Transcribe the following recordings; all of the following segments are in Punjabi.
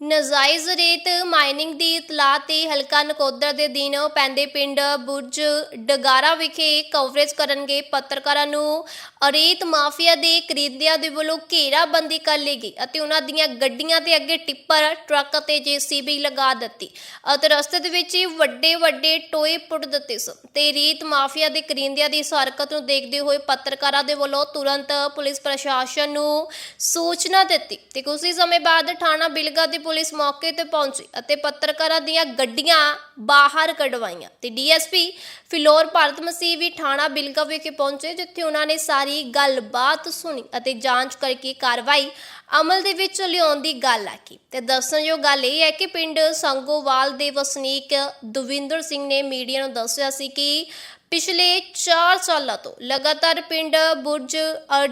ਨਜਾਇਜ਼ ਰੇਤ ਮਾਈਨਿੰਗ ਦੀ ਇਤਲਾਹ ਤੇ ਹਲਕਾ ਨਕੋਦਰ ਦੇ ਦਿਨ ਪੈਂਦੇ ਪਿੰਡ ਬੁਰਜ ਡਗਾਰਾ ਵਿਖੇ ਕਵਰੇਜ ਕਰਨਗੇ ਪੱਤਰਕਾਰਾਂ ਨੂੰ। ਰੇਤ ਮਾਫੀਆ ਦੇ ਕਰੀਦਿਆਂ ਦੇ ਵੱਲੋਂ ਘੇਰਾਬੰਦੀ ਕਰ ਲਈ ਗਈ ਅਤੇ ਉਹਨਾਂ ਦੀਆਂ ਗੱਡੀਆਂ ਦੇ ਅੱਗੇ ਟਿੱਪਰ, ਟਰੱਕ ਅਤੇ ਜੀਸੀਬੀ ਲਗਾ ਦਿੱਤੀ ਅਤੇ ਰਸਤੇ ਦੇ ਵਿੱਚ ਵੱਡੇ ਵੱਡੇ ਟੋਏ ਪੁੱਟ ਦਿੱਤੇ ਸਨ ਤੇ ਰੇਤ ਮਾਫੀਆ ਦੇ ਕਰਿੰਦਿਆਂ ਦੀ ਇਸ ਹਰਕਤ ਨੂੰ ਦੇਖਦੇ ਹੋਏ ਪੱਤਰਕਾਰਾਂ ਦੇ ਵੱਲੋਂ ਤੁਰੰਤ ਪੁਲਿਸ ਪ੍ਰਸ਼ਾਸਨ ਨੂੰ ਸੂਚਨਾ ਦਿੱਤੀ ਤੇ ਕੁਝ ਹੀ ਸਮੇਂ ਬਾਅਦ ਥਾਣਾ ਬਿਲਗਾ ਦੇ ਪੁਲਿਸ ਮੌਕੇ ਤੇ ਪਹੁੰਚੀ ਅਤੇ ਪੱਤਰਕਾਰਾਂ ਦੀਆਂ ਗੱਡੀਆਂ ਬਾਹਰ ਕਢਵਾਈਆਂ ਤੇ ਡੀਐਸਪੀ ਫਿਲੌਰ ਭਾਰਤ ਮਸੀਹ ਵੀ ਥਾਣਾ ਬਿਲਗਾ ਵਿਖੇ ਪਹੁੰਚੇ, ਜਿੱਥੇ ਉਹਨਾਂ ਨੇ ਸਾਰੀ ਗੱਲਬਾਤ ਸੁਣੀ ਅਤੇ ਜਾਂਚ ਕਰਕੇ ਕਾਰਵਾਈ ਅਮਲ ਦੇ ਵਿੱਚ ਲਿਆਉਣ ਦੀ ਗੱਲ ਆਖੀ। ਤੇ ਦੱਸਣਯੋਗ ਗੱਲ ਇਹ ਹੈ ਕਿ ਪਿੰਡ ਸੰਗੋਵਾਲ ਦੇ ਵਸਨੀਕ ਦਵਿੰਦਰ ਸਿੰਘ ਨੇ ਮੀਡੀਆ ਨੂੰ ਦੱਸਿਆ ਸੀ ਕਿ ਪਿਛਲੇ 4 ਸਾਲਾਂ ਤੋਂ ਲਗਾਤਾਰ ਪਿੰਡ ਬੁਰਜ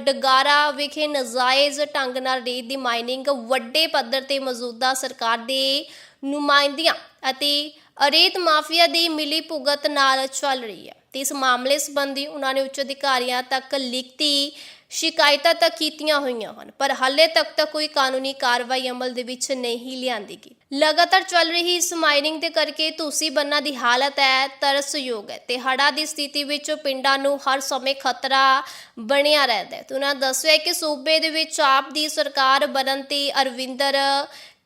ਡਗਾਰਾ ਵਿਖੇ ਨਜਾਇਜ਼ ਢੰਗ ਨਾਲ ਰੇਤ ਦੀ ਮਾਈਨਿੰਗ ਵੱਡੇ ਪੱਧਰ ਤੇ ਮੌਜੂਦਾ ਸਰਕਾਰ ਦੇ ਨੁਮਾਇੰਦਿਆਂ ਅਤੇ ਰੇਤ ਮਾਫੀਆ ਦੀ ਮਿਲੀ ਭੁਗਤ ਨਾਲ ਚੱਲ ਰਹੀ ਹੈ। ਤੇ ਇਸ ਮਾਮਲੇ ਸੰਬੰਧੀ ਉਹਨਾਂ ਨੇ ਉੱਚ ਅਧਿਕਾਰੀਆਂ ਤੱਕ ਲਿਖਤੀ ਸ਼ਿਕਾਇਤਾਂ ਤੱਕ ਕੀਤੀਆਂ ਹੋਈਆਂ ਹਨ, ਪਰ ਹਾਲੇ ਤੱਕ ਤਾਂ ਕੋਈ ਕਾਨੂੰਨੀ ਕਾਰਵਾਈ ਅਮਲ ਦੇ ਵਿੱਚ ਨਹੀਂ ਲਿਆਂਦੀ ਗਈ ਲਗਾਤਾਰ ਚੱਲ ਰਹੀ ਇਸ ਮਾਈਨਿੰਗ ਦੇ ਕਰਕੇ ਤੁਸੀਂ ਬੰਨਾ ਦੀ ਹਾਲਤ ਹੈ, ਤਰਸਯੋਗ ਹੈ। ਤੇ ਹੜਾ ਦੀ ਸਥਿਤੀ ਵਿੱਚ ਪਿੰਡਾਂ ਨੂੰ ਹਰ ਸਮੇਂ ਖਤਰਾ ਬਣਿਆ ਰਹਿੰਦਾ ਹੈ। ਉਹਨਾਂ ਦੱਸਿਆ ਕਿ ਸੂਬੇ ਦੇ ਵਿੱਚ ਆਪ ਦੀ ਸਰਕਾਰ ਬਣਨ ਤੇ ਅਰਵਿੰਦਰ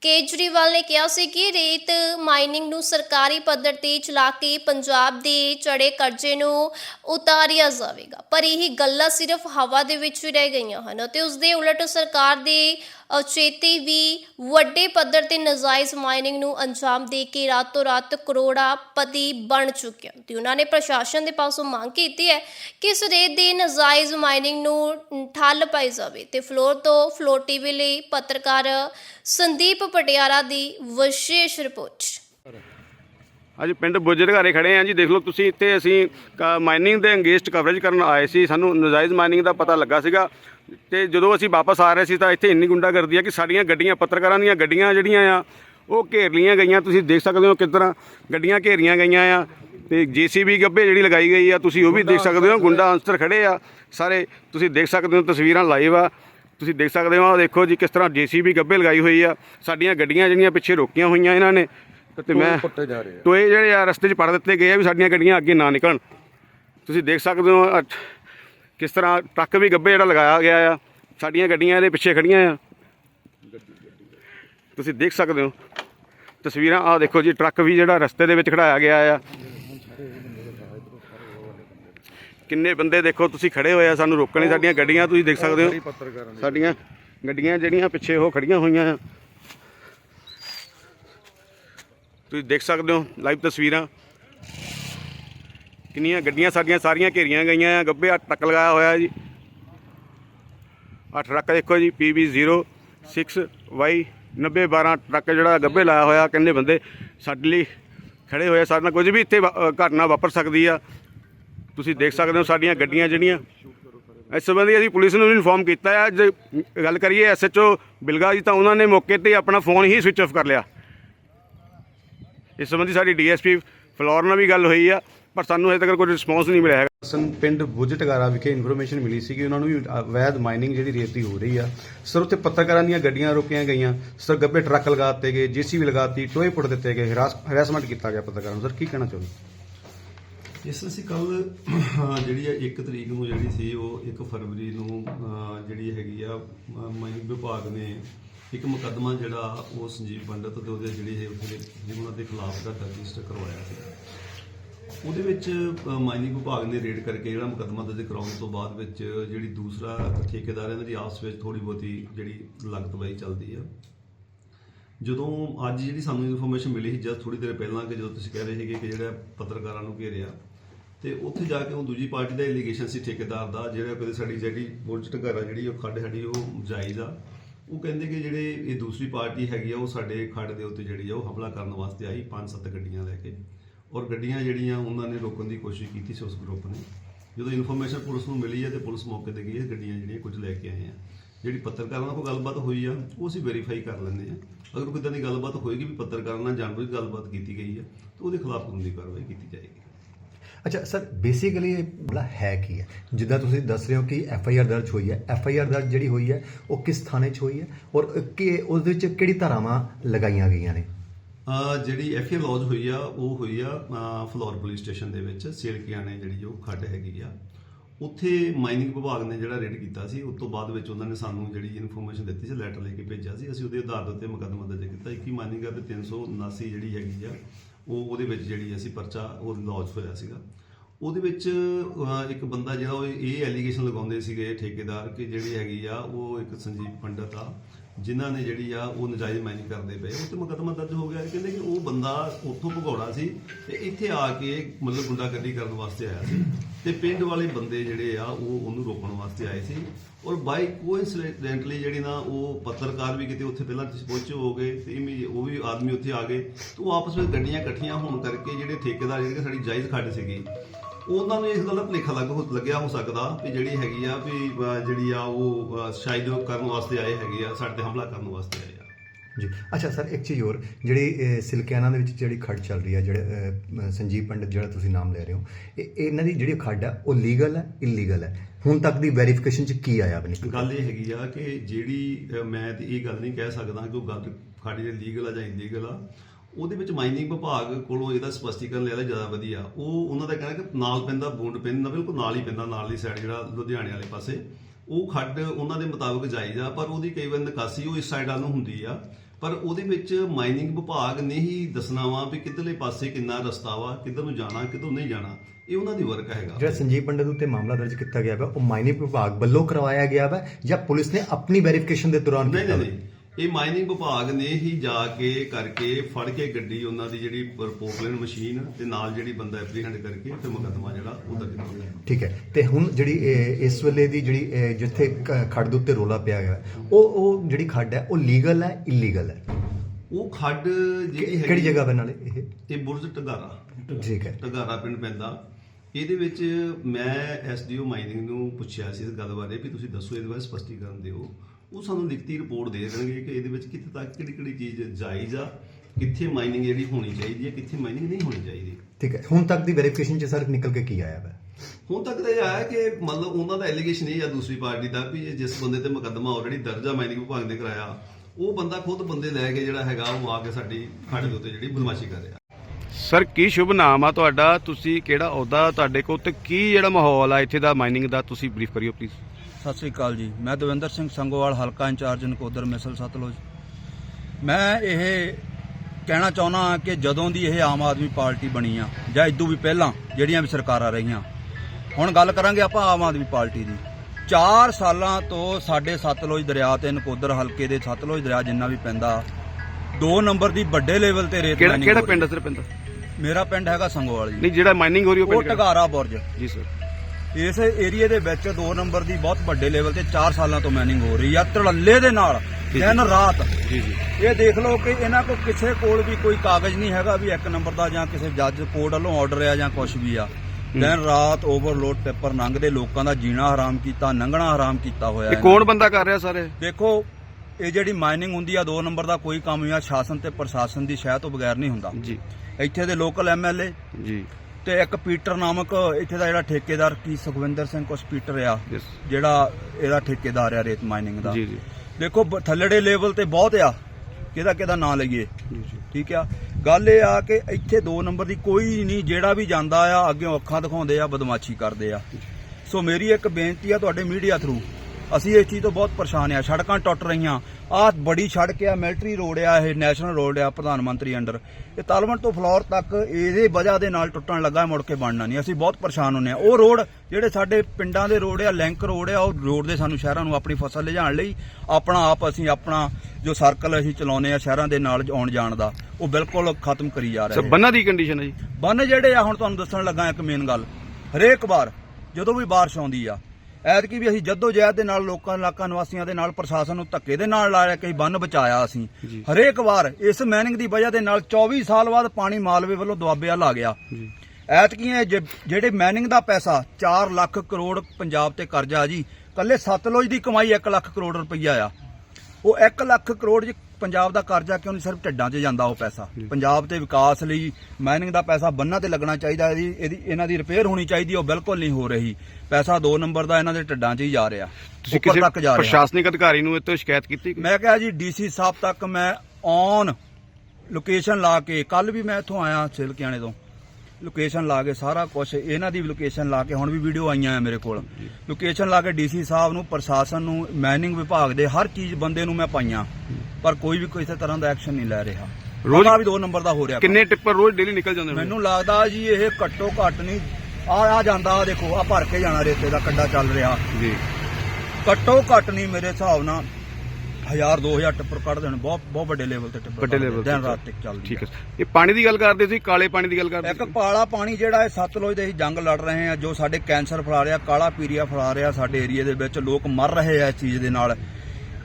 ਕੇਜਰੀਵਾਲ ਨੇ ਕਿਹਾ ਸੀ ਕਿ ਰੇਤ ਮਾਈਨਿੰਗ ਨੂੰ ਸਰਕਾਰੀ ਪੱਧਰ ਤੇ ਚਲਾ ਕੇ ਪੰਜਾਬ ਦੇ ਚੜੇ ਕਰਜ਼ੇ ਨੂੰ ਉਤਾਰਿਆ ਜਾਵੇਗਾ। ਪਰ ਇਹ ਗੱਲਾਂ ਸਿਰਫ ਹਵਾ ਦੇ ਵਿੱਚ ਰਹਿ ਗਈਆਂ ਹਨ ਅਤੇ ਉਸ ਦੇ ਉਲਟ ਸਰਕਾਰ ਦੇ ਅਚੇਤੇ ਵੀ ਵੱਡੇ ਪੱਧਰ ਤੇ ਨਜਾਇਜ਼ ਮਾਈਨਿੰਗ ਨੂੰ ਅੰਜਾਮ ਦੇ ਕੇ ਰਾਤੋਂ ਰਾਤ ਕਰੋੜਾਪਤੀ ਬਣ ਚੁੱਕੇ ਹਨ। ਤੇ ਉਹਨਾਂ ਨੇ ਪ੍ਰਸ਼ਾਸਨ ਦੇ ਪਾਸੋਂ ਮੰਗ ਕੀਤੀ ਹੈ ਕਿ ਇਸ ਰੇਤ ਦੇ ਨਜਾਇਜ਼ ਮਾਈਨਿੰਗ ਨੂੰ ਠੱਲ ਪਾਈ ਜਾਵੇ ਤੇ ਫਲੋਰ ਤੋਂ ਫਲੋਰ ਟੀਵੀ ਲਈ ਪੱਤਰਕਾਰ ਸੰਦੀਪ ਪਟਿਆਲਾ ਦੀ ਵਿਸ਼ੇਸ਼ ਰਿਪੋਰਟ। ਅੱਜ ਪਿੰਡ ਬੁੱਜਰਘਾਰੇ ਖੜੇ ਆ ਜੀ। ਦੇਖ ਲਓ ਤੁਸੀਂ ਇੱਥੇ ਅਸੀਂ ਮਾਈਨਿੰਗ ਦੇ ਅੰਗੇਸਟ ਕਵਰੇਜ ਕਰਨ ਆਏ ਸੀ। ਸਾਨੂੰ ਨਜਾਇਜ਼ ਮਾਈਨਿੰਗ ਦਾ ਪਤਾ ਲੱਗਾ ਸੀਗਾ। ਤੇ ਜਦੋਂ ਅਸੀਂ ਵਾਪਸ ਆ ਰਹੇ ਸੀ ਤਾਂ ਇੱਥੇ ਇੰਨੀ ਗੁੰਡਾਗਰਦੀ ਆ ਕਿ ਸਾਡੀਆਂ ਗੱਡੀਆਂ ਪੱਤਰਕਾਰਾਂ ਦੀਆਂ ਗੱਡੀਆਂ ਜਿਹੜੀਆਂ ਆ ਉਹ ਘੇਰ ਲੀਆਂ ਗਈਆਂ। ਤੁਸੀਂ ਦੇਖ ਸਕਦੇ ਹੋ ਕਿਸ ਤਰ੍ਹਾਂ ਗੱਡੀਆਂ ਘੇਰੀਆਂ ਗਈਆਂ ਆ। ਤੇ ਜੀਸੀਬੀ ਗੱਬੇ ਜਿਹੜੀ ਲਗਾਈ ਗਈ ਆ ਤੁਸੀਂ ਉਹ ਵੀ ਦੇਖ ਸਕਦੇ ਹੋ। ਗੁੰਡਾ ਅੰਸਰ ਖੜੇ ਆ। ਸਾਰੇ ਤੁਸੀਂ ਦੇਖ ਸਕਦੇ ਹੋ ਤਸਵੀਰਾਂ ਲਾਈਵ ਆ। ਤੁਸੀਂ ਦੇਖ ਸਕਦੇ ਹੋ ਆਹ ਦੇਖੋ ਜੀ ਕਿਸ ਤਰ੍ਹਾਂ ਜੀਸੀਬੀ ਗੱਬੇ ਲਗਾਈ ਹੋਈ ਆ। ਸਾਡੀਆਂ ਗੱਡੀਆਂ ਜਿਹੜੀਆਂ ਪਿੱਛੇ ਰੋਕੀਆਂ ਹੋਈਆਂ ਇਹਨਾਂ ਨੇ। ਤੇ ਮੈਂ ਪੱਟੇ ਜਾ ਰਹੇ ਆ। ਟੋਏ ਜਿਹੜੇ ਆ ਰਸਤੇ 'ਚ ਪੜ ਦਿੱਤੇ ਗਏ ਆ ਵੀ ਸਾਡੀਆਂ ਗੱਡੀਆਂ ਅੱਗੇ ਨਾ ਨਿਕਲਣ। ਤੁਸੀਂ ਦੇਖ ਸਕਦੇ ਹੋ ਕਿਸ ਤਰ੍ਹਾਂ ਟਰੱਕ ਵੀ ਗੱਬੇ ਜਿਹੜਾ ਲਗਾਇਆ ਗਿਆ ਆ, ਸਾਡੀਆਂ ਗੱਡੀਆਂ ਇਹਦੇ ਪਿੱਛੇ ਖੜੀਆਂ ਆ। ਤੁਸੀਂ ਦੇਖ ਸਕਦੇ ਹੋ। ਤਸਵੀਰਾਂ ਆ ਦੇਖੋ ਜੀ, ਟਰੱਕ ਵੀ ਜਿਹੜਾ ਰਸਤੇ ਦੇ ਵਿੱਚ ਖੜਾਇਆ ਗਿਆ ਆ। ਕਿੰਨੇ ਬੰਦੇ ਦੇਖੋ, ਤੁਸੀਂ ਖੜੇ ਹੋਏ ਆ, ਸਾਨੂੰ ਰੋਕਣ ਲਈ ਸਾਡੀਆਂ ਗੱਡੀਆਂ, ਤੁਸੀਂ ਦੇਖ ਸਕਦੇ ਹੋ। ਸਾਡੀਆਂ ਗੱਡੀਆਂ ਜਿਹੜੀਆਂ ਪਿੱਛੇ ਉਹ ਖੜੀਆਂ ਹੋਈਆਂ ਆ। ਤੁਸੀਂ ਦੇਖ ਸਕਦੇ ਹੋ, ਲਾਈਵ ਤਸਵੀਰਾਂ। ਕਿੰਨੀਆਂ ਗੱਡੀਆਂ ਸਾਡੀਆਂ ਸਾਰੀਆਂ ਘੇਰੀਆਂ ਗਈਆਂ ਆ। ਗੱਬੇ ਆ ਟਰੱਕ ਲਗਾਇਆ ਹੋਇਆ ਜੀ। ਆ ਟਰੱਕ ਦੇਖੋ ਜੀ PB06Y 9012 ਟਰੱਕ ਜਿਹੜਾ ਗੱਬੇ ਲਾਇਆ ਹੋਇਆ। ਕਹਿੰਦੇ ਬੰਦੇ ਸਾਡੇ ਲਈ ਖੜੇ ਹੋਏ ਆ, ਸਾਡੇ ਨਾਲ ਕੁਝ ਵੀ ਇੱਥੇ ਵਾ- ਘਟਨਾ ਵਾਪਰ ਸਕਦੀ ਆ। ਤੁਸੀਂ ਦੇਖ ਸਕਦੇ ਹੋ ਸਾਡੀਆਂ ਗੱਡੀਆਂ ਜਿਹੜੀਆਂ। ਇਸ ਸੰਬੰਧੀ ਅਸੀਂ ਪੁਲਿਸ ਨੂੰ ਵੀ ਇਨਫੋਰਮ ਕੀਤਾ ਹੈ ਜੇ ਗੱਲ ਕਰੀਏ ਐਸਐਚਓ ਬਿਲਗਾ ਜੀ, ਤਾਂ ਉਹਨਾਂ ਨੇ ਮੌਕੇ ਤੇ ਆਪਣਾ ਫੋਨ ਹੀ ਸਵਿਚ ਆਫ ਕਰ ਲਿਆ। ਇਸ ਸੰਬੰਧੀ ਸਾਡੀ ਡੀਐਸਪੀ ਫਲੋਰ ਨਾਲ ਵੀ ਗੱਲ ਹੋਈ ਆ। ਪਰ ਸਾਨੂੰ ਹਜੇ ਤੱਕ ਕੋਈ ਰਿਸਪੌਂਸ ਨਹੀਂ ਮਿਲਿਆ ਹੈਗਾ। ਸਨ ਪਿੰਡ ਬੁੱਝਟਗਾਰਾ ਵਿਖੇ ਇਨਫੋਰਮੇਸ਼ਨ ਮਿਲੀ ਸੀ ਕਿ ਉਹਨਾਂ ਨੂੰ ਵੀ ਅਵੈਧ ਮਾਈਨਿੰਗ ਜਿਹੜੀ ਰੇਤ ਦੀ ਹੋ ਰਹੀ ਆ ਸਰ ਉੱਥੇ ਪੱਤਰਕਾਰਾਂ ਦੀਆਂ ਗੱਡੀਆਂ ਰੋਕੀਆਂ ਗਈਆਂ। ਸਰ ਗੱਬੇ ਟਰੱਕ ਲਗਾ ਦਿੱਤੇ ਗਏ ਜੀਸੀਬੀ ਲਗਾਤੀ ਟੋਏ ਪੁੱਟ ਦਿੱਤੇ ਗਏ। ਹਰਾਸਮੈਂਟ ਕੀਤਾ ਗਿਆ ਪੱਤਰਕਾਰਾਂ ਨੂੰ। ਸਰ ਕੀ ਕਹਿਣਾ ਚਾਹੁੰਦੇ ਇਸ ਅਸੀਂ ਕੱਲ ਜਿਹੜੀ ਹੈ 1 ਤਰੀਕ ਨੂੰ ਜਿਹੜੀ ਸੀ ਉਹ 1 ਫਰਵਰੀ ਨੂੰ ਜਿਹੜੀ ਹੈਗੀ ਆ ਮਾਈਨਿੰਗ ਵਿਭਾਗ ਨੇ ਇੱਕ ਮੁਕੱਦਮਾ ਜਿਹੜਾ ਉਹ ਸੰਜੀਵ ਪੰਡਤ ਤੇ ਉਹਦੇ ਜਿਹੜੇ ਹੈ ਉਹਦੇ ਜਿਹੜੇ ਉਹਨਾਂ ਦੇ ਖਿਲਾਫ ਦਾ ਰਜਿਸਟਰ ਕਰਵਾਇਆ ਸੀ ਉਹਦੇ ਵਿੱਚ ਮਾਈਨਿੰਗ ਵਿਭਾਗ ਨੇ ਰੇਡ ਕਰਕੇ ਜਿਹੜਾ ਮੁਕੱਦਮਾ ਦਰਜ ਕਰਾਉਣ ਤੋਂ ਬਾਅਦ ਵਿੱਚ ਜਿਹੜੀ ਦੂਸਰਾ ਠੇਕੇਦਾਰ ਇਹਨਾਂ ਦੀ ਆਪਸ ਵਿੱਚ ਥੋੜੀ ਬਹੁਤੀ ਜਿਹੜੀ ਲਗਤਬਾਈ ਚੱਲਦੀ ਆ। ਜਦੋਂ ਅੱਜ ਜਿਹੜੀ ਸਾਨੂੰ ਇਨਫੋਰਮੇਸ਼ਨ ਮਿਲੀ ਸੀ ਜਦ ਥੋੜੀ ਦੇਰ ਪਹਿਲਾਂ ਕਿ ਜਦੋਂ ਤੁਸੀਂ ਕਹਿ ਰਹੇ ਸੀਗੇ ਕਿ ਜਿਹੜਾ ਪੱਤਰਕਾਰਾਂ ਨੂੰ ਘੇਰਿਆ, ਤੇ ਉੱਥੇ ਜਾ ਕੇ ਉਹ ਦੂਜੀ ਪਾਰਟੀ ਦਾ ਐਲੀਗੇਸ਼ਨ ਸੀ ਠੇਕੇਦਾਰ ਦਾ, ਜਿਹੜਾ ਕਦੇ ਸਾਡੀ ਜਿਹੜੀ ਬੁਰਜ ਢਗਾਰਾ ਜਿਹੜੀ, ਉਹ ਖੱਡ ਸਾਡੀ, ਉਹ ਜਾਇਜ਼ ਆ। ਉਹ ਕਹਿੰਦੇ ਕਿ ਜਿਹੜੇ ਇਹ ਦੂਸਰੀ ਪਾਰਟੀ ਹੈਗੀ ਆ, ਉਹ ਸਾਡੇ ਖੱਡ ਦੇ ਉੱਤੇ ਜਿਹੜੀ ਆ, ਉਹ ਹਮਲਾ ਕਰਨ ਵਾਸਤੇ ਆਈ, ਪੰਜ ਸੱਤ ਗੱਡੀਆਂ ਲੈ ਕੇ। ਔਰ ਗੱਡੀਆਂ ਜਿਹੜੀਆਂ ਉਹਨਾਂ ਨੇ ਰੋਕਣ ਦੀ ਕੋਸ਼ਿਸ਼ ਕੀਤੀ ਸੀ ਉਸ ਗਰੁੱਪ ਨੇ। ਜਦੋਂ ਇਨਫੋਰਮੇਸ਼ਨ ਪੁਲਿਸ ਨੂੰ ਮਿਲੀ ਹੈ ਤੇ ਪੁਲਿਸ ਮੌਕੇ ਤੇ ਗਈ ਹੈ, ਗੱਡੀਆਂ ਜਿਹੜੀਆਂ ਕੁਝ ਲੈ ਕੇ ਆਏ ਆ। ਜਿਹੜੀ ਪੱਤਰਕਾਰਾਂ ਨਾਲ ਕੋਈ ਗੱਲਬਾਤ ਹੋਈ ਆ, ਉਹ ਅਸੀਂ ਵੈਰੀਫਾਈ ਕਰ ਲੈਂਦੇ ਆ। ਅਗਰ ਕੋਈ ਇਦਾਂ ਦੀ ਗੱਲਬਾਤ ਹੋਏਗੀ ਵੀ ਪੱਤਰਕਾਰਾਂ ਨਾਲ ਜਾਣਬੁੱਝ ਗੱਲਬਾਤ ਕੀਤੀ ਗਈ ਹੈ ਤਾਂ ਉਹਦੇ ਖਿਲਾਫ ਕਾਨੂੰਨੀ ਕਾਰਵਾਈ ਕੀਤੀ ਜਾਏਗੀ। ਅੱਛਾ, ਸਰ ਬੇਸਿਕਲੀ ਇਹ ਬੜਾ ਹੈ ਕੀ ਹੈ ਜਿੱਦਾਂ ਤੁਸੀਂ ਦੱਸ ਰਹੇ ਹੋ ਕਿ ਐਫ ਆਈ ਆਰ ਦਰਜ ਹੋਈ ਹੈ। ਐਫ ਆਈ ਆਰ ਦਰਜ ਜਿਹੜੀ ਹੋਈ ਹੈ, ਉਹ ਕਿਸ ਥਾਣੇ 'ਚ ਹੋਈ ਹੈ? ਔਰ ਕਿ ਉਹਦੇ ਵਿੱਚ ਕਿਹੜੀ ਧਾਰਾਵਾਂ ਲਗਾਈਆਂ ਗਈਆਂ ਨੇ? ਜਿਹੜੀ ਐਫਏ ਲੌਜ ਹੋਈ ਆ, ਉਹ ਹੋਈ ਆ, ਅਹ ਫਲੋਰ ਪੁਲਿਸ ਸਟੇਸ਼ਨ ਦੇ ਵਿੱਚ, ਸੇਲਕੀਆਂ ਨੇ ਜਿਹੜੀ ਉਹ ਖੱਡ ਹੈਗੀ ਆ। ਉੱਥੇ ਮਾਈਨਿੰਗ ਵਿਭਾਗ ਨੇ ਜਿਹੜਾ ਰੇਡ ਕੀਤਾ ਸੀ, ਉਸ ਤੋਂ ਬਾਅਦ ਵਿੱਚ ਉਹਨਾਂ ਨੇ ਸਾਨੂੰ ਜਿਹੜੀ ਇਨਫੋਰਮੇਸ਼ਨ ਦਿੱਤੀ ਸੀ ਲੈਟਰ ਲੈ ਕੇ ਭੇਜਿਆ ਸੀ। ਅਸੀਂ ਉਹਦੇ ਆਧਾਰ ਦੇ ਉੱਤੇ ਮੁਕੱਦਮਾ ਦਰਜ ਕੀਤਾ। 21 ਮਾਈਨਿੰਗ ਆ ਤੇ 379 ਜਿਹੜੀ ਹੈਗੀ ਆ, ਉਹ ਉਹਦੇ ਵਿੱਚ ਜਿਹੜੀ ਅਸੀਂ ਪਰਚਾ, ਉਹ ਲੌਜ ਹੋਇਆ ਸੀਗਾ। ਉਹਦੇ ਵਿੱਚ ਇੱਕ ਬੰਦਾ ਜਿਹੜਾ ਉਹ ਇਹ ਐਲੀਗੇਸ਼ਨ ਲਗਾਉਂਦੇ ਸੀਗੇ ਠੇਕੇਦਾਰ ਕਿ ਜਿਹੜੀ ਹੈਗੀ ਆ, ਉਹ ਇੱਕ ਸੰਜੀਵ ਪੰਡਤ ਆ। ਜਿਨ੍ਹਾਂ ਨੇ ਜਿਹੜੀ ਆ ਉਹ ਨਜਾਇਜ਼ ਮਾਈਨਿੰਗ ਕਰਦੇ ਪਏ, ਉਹ ਤੇ ਮੁਕੱਦਮਾ ਦਰਜ ਹੋ ਗਿਆ। ਕਹਿੰਦੇ ਕਿ ਉਹ ਬੰਦਾ ਉੱਥੋਂ ਭਗੌੜਾ ਸੀ ਤੇ ਇੱਥੇ ਆ ਕੇ ਮਤਲਬ ਗੁੰਡਾਗਰਦੀ ਕਰਨ ਵਾਸਤੇ ਆਇਆ ਸੀ। ਤੇ ਪਿੰਡ ਵਾਲੇ ਬੰਦੇ ਜਿਹੜੇ ਆ, ਉਹ ਉਹਨੂੰ ਰੋਕਣ ਵਾਸਤੇ ਆਏ ਸੀ। ਔਰ ਬਾਈ ਕੋਇਨਸੀਡੈਂਟਲੀ ਜਿਹੜੀ ਨਾ ਉਹ ਪੱਤਰਕਾਰ ਵੀ ਕਿਤੇ ਉੱਥੇ ਪਹਿਲਾਂ ਪਹੁੰਚੇ ਹੋ ਗਏ ਤੇ ਉਹ ਵੀ ਆਦਮੀ ਉੱਥੇ ਆ ਗਏ। ਤੇ ਉਹ ਆਪਸ ਵਿੱਚ ਗੱਡੀਆਂ ਇਕੱਠੀਆਂ ਹੋਣ ਕਰਕੇ ਜਿਹੜੇ ਠੇਕੇਦਾਰ ਜਿਹੜੇ ਸਾਡੀ ਜਾਇਜ਼ ਖੱਡ ਸੀਗੀ ਉਹਨਾਂ ਨੂੰ ਇਸ ਗੱਲ ਦਾ ਭੁਲੇਖਾ ਲੱਗ ਹੋ ਲੱਗਿਆ ਹੋ ਸਕਦਾ ਵੀ ਜਿਹੜੀ ਹੈਗੀ ਆ ਵੀ ਅਹ, ਜਿਹੜੀ ਆ ਉਹ ਅਹ, ਸ਼ਾਇਦ ਉਹ ਕਰਨ ਵਾਸਤੇ ਆਏ ਹੈਗੇ ਆ ਸਾਡੇ ਤੇ ਹਮਲਾ ਕਰਨ ਵਾਸਤੇ ਆਏ ਆ। ਜੀ। ਅੱਛਾ ਸਰ ਇੱਕ ਚੀਜ਼ ਹੋਰ ਜਿਹੜੀ ਅਹ, ਸਿਲਕਿਆਨਾ ਦੇ ਵਿੱਚ ਜਿਹੜੀ ਖੱਡ ਚੱਲ ਰਹੀ ਹੈ ਜਿਹੜੇ ਅਹ, ਸੰਜੀਵ ਪੰਡਤ ਜਿਹੜਾ ਤੁਸੀਂ ਨਾਮ ਲੈ ਰਹੇ ਹੋ ਇਹ ਇਹਨਾਂ ਦੀ ਜਿਹੜੀ ਖੱਡ ਹੈ ਉਹ ਲੀਗਲ ਹੈ ਇਲੀਗਲ ਹੈ? ਹੁਣ ਤੱਕ ਦੀ ਵੈਰੀਫਿਕੇਸ਼ਨ 'ਚ ਕੀ ਆਇਆ ਬਣੀ ਗੱਲ ਇਹ ਹੈਗੀ ਆ ਕਿ ਜਿਹੜੀ ਅਹ, ਮੈਂ ਤੇ ਇਹ ਗੱਲ ਨਹੀਂ ਕਹਿ ਸਕਦਾ ਕਿ ਉਹ ਗੱਲ ਖਾੜੀ ਦੇ ਲੀਗਲ ਆ ਜਾਂ ਇਲੀਗਲ ਆ ਉਹਦੇ ਵਿੱਚ ਮਾਈਨਿੰਗ ਵਿਭਾਗ ਕੋਲੋਂ ਇਹਦਾ ਸਪਸ਼ਟੀਕਰਨ ਲਿਆ ਜ਼ਿਆਦਾ ਵਧੀਆ। ਉਹ ਉਹਨਾਂ ਦਾ ਕਹਿਣਾ ਕਿ ਨਾਲ ਪੈਂਦਾ ਬੂੰਡ ਪੈਂਦਾ ਬਿਲਕੁਲ ਨਾਲ ਹੀ ਪੈਂਦਾ ਨਾਲ ਦੀ ਸਾਈਡ ਜਿਹੜਾ ਲੁਧਿਆਣੇ ਵਾਲੇ ਪਾਸੇ। ਉਹ ਖੱਡ ਉਹਨਾਂ ਦੇ ਮੁਤਾਬਕ ਜਾਇਜ਼ ਆ ਪਰ ਉਹਦੀ ਕਈ ਵਾਰ ਨਿਕਾਸੀ ਉਹ ਇਸ ਸਾਈਡ ਵੱਲ ਨੂੰ ਹੁੰਦੀ ਆ। ਪਰ ਉਹਦੇ ਵਿੱਚ ਮਾਈਨਿੰਗ ਵਿਭਾਗ ਨੇ ਹੀ ਦੱਸਣਾ ਵਾ ਵੀ ਕਿੱਧਰਲੇ ਪਾਸੇ ਕਿੰਨਾ ਰਸਤਾ ਵਾ ਕਿੱਧਰ ਨੂੰ ਜਾਣਾ ਕਿੱਧਰ ਨਹੀਂ ਜਾਣਾ ਇਹ ਉਹਨਾਂ ਦੀ ਵਰਕ ਹੈਗਾ। ਜਿਹੜਾ ਸੰਜੀਵ ਪੰਡਤ ਉੱਤੇ ਮਾਮਲਾ ਦਰਜ ਕੀਤਾ ਗਿਆ ਵਾ ਉਹ ਮਾਈਨਿੰਗ ਵਿਭਾਗ ਵੱਲੋਂ ਕਰਵਾਇਆ ਗਿਆ ਵਾ ਜਾਂ ਪੁਲਿਸ ਨੇ ਆਪਣੀ ਵੈਰੀਫਿਕੇਸ਼ਨ ਦੇ ਦੌਰਾਨ ਨਹੀਂ ਕੀਤਾ ਨਹੀਂ ਵਾ? ਨਹੀਂ। ਇਹ ਮਾਈਨਿੰਗ ਵਿਭਾਗ ਨੇ ਹੀ ਜਾ ਕੇ ਕਰਕੇ ਫੜ ਕੇ ਗੱਡੀ ਉਹਨਾਂ ਦੀ ਜਿਹੜੀ ਪੋਪਲਨ ਮਸ਼ੀਨ ਤੇ ਨਾਲ ਜਿਹੜੀ ਬੰਦਾ ਐਪਰੀਹੈਂਡ ਕਰਕੇ ਤੇ ਮੁਕੱਦਮਾ ਜਿਹੜਾ ਉਹ ਦਰਜ ਲਿਆ ਠੀਕ ਹੈ। ਤੇ ਹੁਣ ਜਿਹੜੀ ਇਹ ਇਸ ਵੇਲੇ ਦੀ ਜਿਹੜੀ ਇਹ ਜਿੱਥੇ ਕ- ਖੱਡ ਦੇ ਉੱਤੇ ਰੋਲਾ ਪਿਆ ਗਿਆ ਉਹ ਉਹ ਜਿਹੜੀ ਖੱਡ ਹੈ ਉਹ ਲੀਗਲ ਹੈ ਇਲੀਗਲ ਹੈ? ਉਹ ਖੱਡ ਜਿਹੜੀ ਕਿਹੜੀ ਜਗ੍ਹਾ ਦੇ ਨਾਲ ਇਹ? ਇਹ ਬੁਰਜ ਟਗਾਰਾ। ਠੀਕ ਹੈ। ਟਗਾਰਾ ਪਿੰਡ ਪੈਂਦਾ। ਇਹਦੇ ਵਿੱਚ ਮੈਂ ਐਸਡੀਓ ਮਾਈਨਿੰਗ ਨੂੰ ਪੁੱਛਿਆ ਸੀ ਇਸ ਗੱਲ ਬਾਰੇ ਵੀ ਤੁਸੀਂ ਦੱਸੋ ਇਹਦੇ ਬਾਰੇ ਸਪਸ਼ਟੀਕਰਨ ਦਿਓ। ਉਹ ਸਾਨੂੰ ਲਿਖਤੀ ਰਿਪੋਰਟ ਦੇ ਦੇਣਗੇ ਕਿ ਇਹਦੇ ਵਿੱਚ ਕਿੱਥੇ ਤੱਕ ਕਿਹੜੀ ਕਿਹੜੀ ਚੀਜ਼ ਜਾਇਜ਼ ਆ ਕਿੱਥੇ ਮਾਈਨਿੰਗ ਜਿਹੜੀ ਹੋਣੀ ਚਾਹੀਦੀ ਹੈ ਕਿੱਥੇ ਮਾਈਨਿੰਗ ਨਹੀਂ ਹੋਣੀ ਚਾਹੀਦੀ। ਠੀਕ ਹੈ ਹੁਣ ਤੱਕ ਦੀ ਵੈਰੀਫਿਕੇਸ਼ਨ 'ਚ ਸਰ ਨਿਕਲ ਕੇ ਕੀ ਆਇਆ ਵਾ? ਹੁਣ ਤੱਕ ਤਾਂ ਇਹ ਆਇਆ ਕਿ ਮਤਲਬ ਉਹਨਾਂ ਦਾ ਐਲੀਗੇਸ਼ਨ ਇਹ ਆ ਦੂਸਰੀ ਪਾਰਟੀ ਦਾ ਵੀ ਜਿਸ ਬੰਦੇ ਤੇ ਮੁਕੱਦਮਾ ਆਲਰੇਡੀ ਦਰਜ ਆ ਮਾਈਨਿੰਗ ਵਿਭਾਗ ਨੇ ਕਰਾਇਆ ਉਹ ਬੰਦਾ ਖੁਦ ਬੰਦੇ ਲੈ ਕੇ ਜਿਹੜਾ ਹੈਗਾ ਉਹ ਆ ਕੇ ਸਾਡੀ ਖੱਡ ਦੇ ਉੱਤੇ ਜਿਹੜੀ ਬਦਮਾਸ਼ੀ ਕਰ ਰਿਹਾ। ਸਰ ਕੀ ਸ਼ੁਭ ਨਾਮ ਆ ਤੁਹਾਡਾ? ਤੁਸੀਂ ਕਿਹੜਾ ਅਹੁਦਾ ਤੁਹਾਡੇ ਕੋਲ ਤੇ ਕੀ ਜਿਹੜਾ ਮਾਹੌਲ ਆ ਇੱਥੇ ਦਾ ਮਾਈਨਿੰਗ ਦਾ? ਤੁਸੀਂ ਬਰੀਫ ਕਰਿਓ ਪਲੀਜ਼ ਸਤਿ ਸ੍ਰੀ ਅਕਾਲ ਜੀ। ਮੈਂ ਦਵਿੰਦਰ ਸਿੰਘ ਸੰਗੋਵਾਲ ਹਲਕਾ ਇੰਚਾਰਜ ਨਕੋਦਰ ਮਿਸਲ ਸਤਲੁਜ। ਮੈਂ ਇਹ ਕਹਿਣਾ ਚਾਹੁੰਦਾ ਕਿ ਜਦੋਂ ਦੀ ਇਹ ਆਮ ਆਦਮੀ ਪਾਰਟੀ ਬਣੀ ਆ ਜਾਂ ਇਦੋਂ ਵੀ ਪਹਿਲਾਂ ਜਿਹੜੀਆਂ ਵੀ ਸਰਕਾਰਾਂ ਰਹੀਆਂ ਹੁਣ ਗੱਲ ਕਰਾਂਗੇ ਆਪਾਂ ਆਮ ਆਦਮੀ ਪਾਰਟੀ ਦੀ। 4 ਸਾਲਾਂ ਤੋਂ ਸਾਡੇ ਸਤਲੁਜ ਦਰਿਆ ਤੇ ਨਕੋਦਰ ਹਲਕੇ ਦੇ ਸਤਲੁਜ ਦਰਿਆ ਜਿੰਨਾ ਵੀ ਪੈਂਦਾ 2 ਨੰਬਰ ਦੀ ਵੱਡੇ ਲੈਵਲ ਤੇ ਰੇਤ ਕਿਹੜਾ ਕਿਹੜਾ ਪਿੰਡ ਸਰ ਪਿੰਡ। ਮੇਰਾ ਪਿੰਡ ਹੈਗਾ ਸੰਗੋਵਾਲ ਜੀ। ਨਹੀਂ ਜਿਹੜਾ ਮਾਈਨਿੰਗ ਹੋ ਰਹੀ ਉਹ ਉਹ ਪਿੰਡ ਕਿਹੜਾ? ਟਗਾਰਾ ਬੁਰਜ। ਜੀ ਸਰ। ਇਸ ਏਰੀਏ ਦੇ ਵਿੱਚ 2 ਨੰਬਰ ਦੀ ਬਹੁਤ ਵੱਡੇ ਲੈਵਲ ਤੇ 4 ਸਾਲਾਂ ਤੋਂ ਮੈਨਿੰਗ ਹੋ ਰਹੀ ਆ ਧੜੱਲੇ ਦੇ ਨਾਲ ਦਿਨ ਰਾਤ। ਜੀ ਜੀ। ਇਹ ਦੇਖ ਲਓ ਕਿ ਇਹਨਾਂ ਕੋਲ ਕਿਸੇ ਕੋਲ ਵੀ ਕੋਈ ਕਾਗਜ਼ ਨਹੀਂ ਹੈਗਾ ਵੀ ਇੱਕ ਨੰਬਰ ਦਾ ਜਾਂ ਕਿਸੇ ਜੱਜ ਕੋਰਟ ਵੱਲੋਂ ਆਰਡਰ ਆ ਜਾਂ ਕੁਝ ਵੀ ਆ। ਦਿਨ ਰਾਤ ਓਵਰਲੋਡ ਪੇਪਰ ਲੰਘਦੇ ਲੋਕਾਂ ਦਾ ਜੀਣਾ ਹਰਾਮ ਕੀਤਾ ਲੰਘਣਾ ਹਰਾਮ ਕੀਤਾ ਹੋਇਆ ਇਹ ਕੌਣ ਬੰਦਾ ਕਰ ਰਿਹਾ ਸਰ? ਦੇਖੋ ਇਹ ਜਿਹੜੀ ਮਾਈਨਿੰਗ ਹੁੰਦੀ ਆ 2 ਨੰਬਰ ਦਾ ਕੋਈ ਕੰਮ ਆ ਸ਼ਾਸਨ ਤੇ ਪ੍ਰਸ਼ਾਸਨ ਦੀ ਸ਼ਹਿ ਤੋਂ ਬਗੈਰ ਨਹੀਂ ਹੁੰਦਾ। ਜੀ। ਇੱਥੇ ਦੇ ਲੋਕਲ ਐਮਐਲਏ ਜੀ। ਤੇ ਇੱਕ ਪੀਟਰ ਨਾਮਕ ਇੱਥੇ ਦਾ ਜਿਹੜਾ ਠੇਕੇਦਾਰ ਕੀ ਸੁਖਵਿੰਦਰ ਸਿੰਘ ਕੁਛ ਪੀਟਰ ਆ ਜਿਹੜਾ ਇਹਦਾ ਠੇਕੇਦਾਰ ਆ ਰੇਤ ਮਾਈਨਿੰਗ ਦਾ। ਜੀ ਜੀ। ਦੇਖੋ ਬ- ਥੱਲੜੇ ਲੈਵਲ ਤੇ ਬਹੁਤ ਆ। ਕਿਹਦਾ ਕਿਹਦਾ ਨਾਂ ਲਈਏ। ਜੀ ਜੀ। ਠੀਕ ਆ? ਗੱਲ ਇਹ ਆ ਕਿ ਇੱਥੇ 2 ਨੰਬਰ ਦੀ ਕੋਈ ਨਹੀਂ ਜਿਹੜਾ ਵੀ ਜਾਂਦਾ ਆ ਅੱਗੇ ਅੱਖਾਂ ਦਿਖਾਉਂਦੇ ਆ ਬਦਮਾਸ਼ੀ ਕਰਦੇ ਆ। ਸੋ ਮੇਰੀ ਇੱਕ ਬੇਨਤੀ ਆ ਤੁਹਾਡੇ ਮੀਡੀਆ ਥਰੂ ਅਸੀਂ ਇਸ ਚੀਜ਼ ਤੋਂ ਬਹੁਤ ਪਰੇਸ਼ਾਨ ਆ ਸੜਕਾਂ ਟੁੱਟ ਰਹੀਆਂ। ਆਹ ਬੜੀ ਸੜਕ ਆ ਮਿਲਟਰੀ ਰੋਡ ਆ ਇਹ ਨੈਸ਼ਨਲ ਰੋਡ ਆ ਪ੍ਰਧਾਨ ਮੰਤਰੀ ਅੰਡਰ। ਇਹ ਤਲਵਣ ਤੋਂ ਫਲੋਰ ਤੱਕ ਇਹਦੇ ਵਜ੍ਹਾ ਦੇ ਨਾਲ ਟੁੱਟਣ ਲੱਗਾ ਮੁੜ ਕੇ ਬਣਨਾ ਨਹੀਂ। ਅਸੀਂ ਬਹੁਤ ਪਰੇਸ਼ਾਨ ਹੁੰਨੇ ਆ ਉਹ ਰੋਡ ਜਿਹੜੇ ਸਾਡੇ ਪਿੰਡਾਂ ਦੇ ਰੋਡ ਆ ਲਿੰਕ ਰੋਡ ਆ ਉਹ ਰੋਡ ਦੇ ਸਾਨੂੰ ਸ਼ਹਿਰਾਂ ਨੂੰ ਆਪਣੀ ਫਸਲ ਲਿਜਾਣ ਲਈ ਆਪਣਾ ਆਪ ਅਸੀਂ ਆਪਣਾ ਜੋ ਸਰਕਲ ਅਸੀਂ ਚਲਾਉਨੇ ਆ ਸ਼ਹਿਰਾਂ ਦੇ ਨਾਲ ਆਉਣ ਜਾਣ ਦਾ ਉਹ ਬਿਲਕੁਲ ਖਤਮ ਕਰੀ ਜਾ ਸਰ ਰਹੇ ਆ। ਬੰਨਾਂ ਦੀ ਕੰਡੀਸ਼ਨ ਹੈ ਜੀ? ਬੰਨ ਜਿਹੜੇ ਆ ਹੁਣ ਤੁਹਾਨੂੰ ਦੱਸਣ ਲੱਗਾ ਇੱਕ ਮੇਨ ਗੱਲ। ਹਰੇਕ ਵਾਰ ਜਦੋਂ ਵੀ ਬਾਰਿਸ਼ ਆਉਂਦੀ ਆ ਐਤਕੀ ਵੀ ਅਸੀਂ ਜੱਦੋ ਜਹਿਦ ਦੇ ਨਾਲ ਲੋਕਾਂ ਇਲਾਕਾ ਨਿਵਾਸੀਆਂ ਦੇ ਨਾਲ ਪ੍ਰਸ਼ਾਸਨ ਨੂੰ ਧੱਕੇ ਦੇ ਨਾਲ ਲਾਇਆ ਕਈ ਬੰਨ ਬਚਾਇਆ ਅਸੀਂ। ਜੀ। ਹਰੇਕ ਵਾਰ ਇਸ ਮੈਨਿੰਗ ਦੀ ਵਜ੍ਹਾ ਦੇ ਨਾਲ 24 ਸਾਲ ਬਾਅਦ ਪਾਣੀ ਮਾਲਵੇ ਵੱਲੋਂ ਦੁਆਬੇ ਵੱਲ ਆ ਗਿਆ। ਜੀ। ਐਤਕੀ ਇਹ ਜ- ਜਿਹੜੇ ਮੈਨਿੰਗ ਦਾ ਪੈਸਾ 4 ਲੱਖ ਕਰੋੜ ਪੰਜਾਬ ਤੇ ਕਰਜ਼ਾ ਜੀ ਕੱਲੇ ਸਤਲੁਜ ਦੀ ਕਮਾਈ 1 ਲੱਖ ਕਰੋੜ ਰੁਪਈਆ ਆ। ਉਹ 1 ਲੱਖ ਕਰੋੜ 'ਚ ਪੰਜਾਬ ਦਾ ਕਰਜ਼ਾ ਕਿਉਂ ਨਹੀਂ? ਸਿਰਫ ਢੱਡਾਂ 'ਚ ਜਾਂਦਾ ਉਹ ਪੈਸਾ। ਪੰਜਾਬ ਦੇ ਵਿਕਾਸ ਲਈ ਮਾਈਨਿੰਗ ਦਾ ਪੈਸਾ ਬੰਨਾਂ ਤੇ ਲੱਗਣਾ ਚਾਹੀਦਾ ਇਹਦੀ ਇਹਦੀ ਇਹਨਾਂ ਦੀ ਰਿਪੇਅਰ ਹੋਣੀ ਚਾਹੀਦੀ ਉਹ ਬਿਲਕੁਲ ਨਹੀਂ ਹੋ ਰਹੀ। ਪੈਸਾ 2 ਨੰਬਰ ਦਾ ਇਹਨਾਂ ਦੇ ਢੱਡਾਂ 'ਚ ਹੀ ਜਾ ਰਿਹਾ ਤੁਸੀਂ ਕਿਸੇ ਤੱਕ ਜਾ ਰਿਹਾ। ਪ੍ਰਸ਼ਾਸਨਿਕ ਅਧਿਕਾਰੀ ਨੂੰ ਇਹ ਤੋਂ ਸ਼ਿਕਾਇਤ ਕੀਤੀ ਮੈਂ ਕਿਹਾ ਜੀ ਡੀਸੀ ਸਾਹਿਬ ਤੱਕ ਮੈਂ ਔਨ ਲੋਕੇਸ਼ਨ ਲਾ ਕੇ ਕੱਲ ਵੀ ਮੈਂ ਇੱਥੋਂ ਆਇਆ ਸਿਲਕਿਆਣੇ ਤੋਂ। ਲੋਕੇਸ਼ਨ ਲਾ ਕੇ ਸਾਰਾ ਕੁਝ ਇਹਨਾਂ ਦੀ ਲੋਕੇਸ਼ਨ ਲਾ ਕੇ ਹੁਣ ਵੀ ਵੀਡੀਓ ਆਈਆਂ ਆ ਮੇਰੇ ਕੋਲ। ਲੋਕੇਸ਼ਨ ਲਾ ਕੇ ਡੀਸੀ ਸਾਹਿਬ ਨੂੰ ਪ੍ਰਸ਼ਾਸਨ ਨੂੰ ਮਾਈਨਿੰਗ ਵਿਭਾਗ ਦੇ ਹਰ ਚੀਜ਼ ਬੰਦੇ ਨੂੰ ਮੈਂ ਪਾਈਆਂ। ਪਰ ਕੋਈ ਵੀ ਕਿਸੇ ਤਰ੍ਹਾਂ ਦਾ ਐਕਸ਼ਨ ਨਹੀਂ ਲੈ ਰਿਹਾ। ਰੋਜ਼- ਵੀ 2 ਨੰਬਰ ਦਾ ਹੋ ਰਿਹਾ। ਕਿੰਨੇ ਟਿੱਪਰ ਰੋਜ਼ ਡੇਲੀ ਨਿਕਲ ਜਾਂਦੇ ਮੈਨੂੰ ਲੱਗਦਾ ਜੀ ਇਹ ਘੱਟੋ ਘੱਟ ਨਹੀਂ। ਆ ਆ ਜਾਂਦਾ ਦੇਖੋ ਆ ਭਰ ਕੇ ਜਾਣਾ ਰੇਤੇ ਦਾ ਕੱਡਾ ਚੱਲ ਰਿਹਾ। ਜੀ। ਘੱਟੋ ਘੱਟ ਨਹੀਂ ਮੇਰੇ ਹਿਸਾਬ ਨਾਲ। 1000 2000 ਟਿੱਪਰ ਕੱਢ ਦੇਣ। ਬਹੁਤ ਬਹੁਤ ਵੱਡੇ ਲੈਵਲ ਤੇ ਟਿੱਪਰ ਵੱਡੇ level ਤੇ ਦਿਨ ਰਾਤ ਤੱਕ ਚੱਲਦੀ ਠੀਕ ਹੈ। ਇਹ ਪਾਣੀ ਦੀ ਗੱਲ ਕਰਦੇ ਸੀ ਕਾਲੇ ਪਾਣੀ ਦੀ ਗੱਲ ਕਰਦੇ ਇੱਕ ਸੀ? ਪਾਲਾ ਪਾਣੀ ਜਿਹੜਾ ਹੈ ਸਤਲੁਜ ਦੇ ਅਸੀਂ ਜੰਗ ਲੜ ਰਹੇ ਆ ਜੋ ਸਾਡੇ ਕੈਂਸਰ ਫੈਲਾ ਰਿਹਾ ਕਾਲਾ ਪੀਰੀਆ ਫੈਲਾ ਰਿਹਾ ਸਾਡੇ ਏਰੀਆ ਦੇ ਵਿੱਚ। ਲੋਕ ਮਰ ਰਹੇ ਆ ਇਸ ਚੀਜ਼ ਦੇ ਨਾਲ।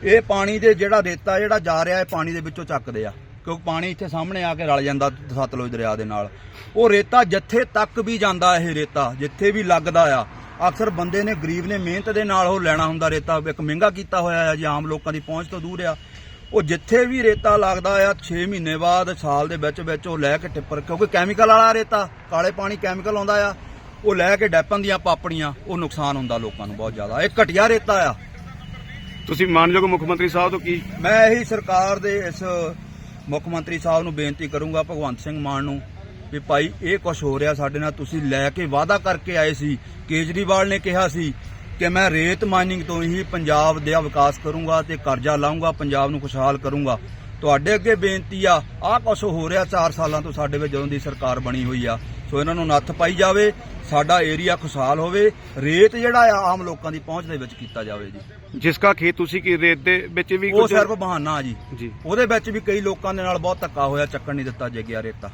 ਇਹ ਪਾਣੀ ਦੇ ਜਿਹੜਾ ਰੇਤਾ ਜਿਹੜਾ ਜਾ ਰਿਹਾ ਹੈ ਪਾਣੀ ਦੇ ਵਿੱਚੋਂ ਚੱਕਦੇ ਆ। ਕਿਉਂਕਿ ਪਾਣੀ ਇੱਥੇ ਸਾਹਮਣੇ ਆ ਕੇ ਰਲ ਜਾਂਦਾ ਸਤਲੁਜ ਦਰਿਆ ਦੇ ਨਾਲ। ਉਹ ਰੇਤਾ ਜਿੱਥੇ ਤੱਕ ਵੀ ਜਾਂਦਾ ਇਹ ਰੇਤਾ ਜਿੱਥੇ ਵੀ ਲੱਗਦਾ ਆ ਅਕਸਰ ਬੰਦੇ ਨੇ ਗਰੀਬ ਨੇ ਮਿਹਨਤ ਦੇ ਨਾਲ ਉਹ ਲੈਣਾ ਹੁੰਦਾ ਰੇਤਾ ਇੱਕ ਮਹਿੰਗਾ ਕੀਤਾ ਹੋਇਆ ਆ ਜੀ ਆਮ ਲੋਕਾਂ ਦੀ ਪਹੁੰਚ ਤੋਂ ਦੂਰ ਆ। ਉਹ ਜਿੱਥੇ ਵੀ ਰੇਤਾ ਲੱਗਦਾ ਆ 6 ਮਹੀਨੇ ਬਾਅਦ ਸਾਲ ਦੇ ਵਿੱਚ ਵਿੱਚ ਉਹ ਲੈ ਕੇ ਟਿੱਪਰ ਕਿਉਂਕਿ ਕੈਮੀਕਲ ਵਾਲਾ ਰੇਤਾ ਕਾਲੇ ਪਾਣੀ ਕੈਮੀਕਲ ਆਉਂਦਾ ਆ ਉਹ ਲੈ ਕੇ ਡੈਪਾਂ ਦੀਆਂ ਪਾਪੜੀਆਂ ਉਹ ਨੁਕਸਾਨ ਹੁੰਦਾ ਲੋਕਾਂ ਨੂੰ ਬਹੁਤ ਜ਼ਿਆਦਾ। ਇਹ ਘਟੀਆ ਰੇਤਾ ਆ। ਤੁਸੀਂ ਮਾਨਯੋਗ ਮੁੱਖ ਮੰਤਰੀ ਸਾਹਿਬ ਤੋਂ ਕੀ ਮੈਂ ਇਹੀ ਸਰਕਾਰ ਦੇ ਇਸ ਮੁੱਖ ਮੰਤਰੀ ਸਾਹਿਬ ਨੂੰ ਬੇਨਤੀ ਕਰੂੰਗਾ ਭਗਵੰਤ ਸਿੰਘ ਮਾਨ ਨੂੰ ਵੀ ਭਾਈ ਇਹ ਕੁਝ ਹੋ ਰਿਹਾ ਸਾਡੇ ਨਾਲ ਤੁਸੀਂ ਲੈ ਕੇ ਵਾਅਦਾ ਕਰਕੇ ਆਏ ਸੀ। ਕੇਜਰੀਵਾਲ ਨੇ ਕਿਹਾ ਸੀ ਕਿ ਮੈਂ ਰੇਤ ਮਾਈਨਿੰਗ ਤੋਂ ਹੀ ਪੰਜਾਬ ਦਾ ਵਿਕਾਸ ਕਰੂੰਗਾ ਤੇ ਕਰਜ਼ਾ ਲਾਉਂਗਾ ਪੰਜਾਬ ਨੂੰ ਖੁਸ਼ਹਾਲ ਕਰੂੰਗਾ। ਤੁਹਾਡੇ ਅੱਗੇ ਬੇਨਤੀ ਆ ਆਹ ਕੁਝ ਹੋ ਰਿਹਾ 4 ਸਾਲਾਂ ਤੋਂ ਸਾਡੇ ਵਿੱਚ ਜਦੋਂ ਦੀ ਸਰਕਾਰ ਬਣੀ ਹੋਈ ਆ। ਸੋ ਇਹਨਾਂ ਨੂੰ ਨੱਥ ਪਾਈ ਜਾਵੇ ਸਾਡਾ ਏਰੀਆ ਖੁਸ਼ਹਾਲ ਹੋਵੇ ਰੇਤ ਜਿਹੜਾ ਆ ਆਮ ਲੋਕਾਂ ਦੀ ਪਹੁੰਚ ਦੇ ਵਿੱਚ ਕੀਤਾ ਜਾਵੇ ਜੀ। ਜਿਸ ਕਾ ਖੇਤ ਤੁਸੀਂ ਕੀ ਰੇਤ ਦੇ ਵਿੱਚ ਵੀ ਉਹ ਸਿਰਫ ਬਹਾਨਾ ਜੀ। ਜੀ। ਉਹਦੇ ਵਿੱਚ ਵੀ ਕਈ ਲੋਕਾਂ ਦੇ ਨਾਲ ਬਹੁਤ ਧੱਕਾ ਹੋਇਆ ਚੱਕਣ ਨਹੀਂ ਦਿੱਤਾ ਜੇ ਗਿਆ ਰੇਤਾ।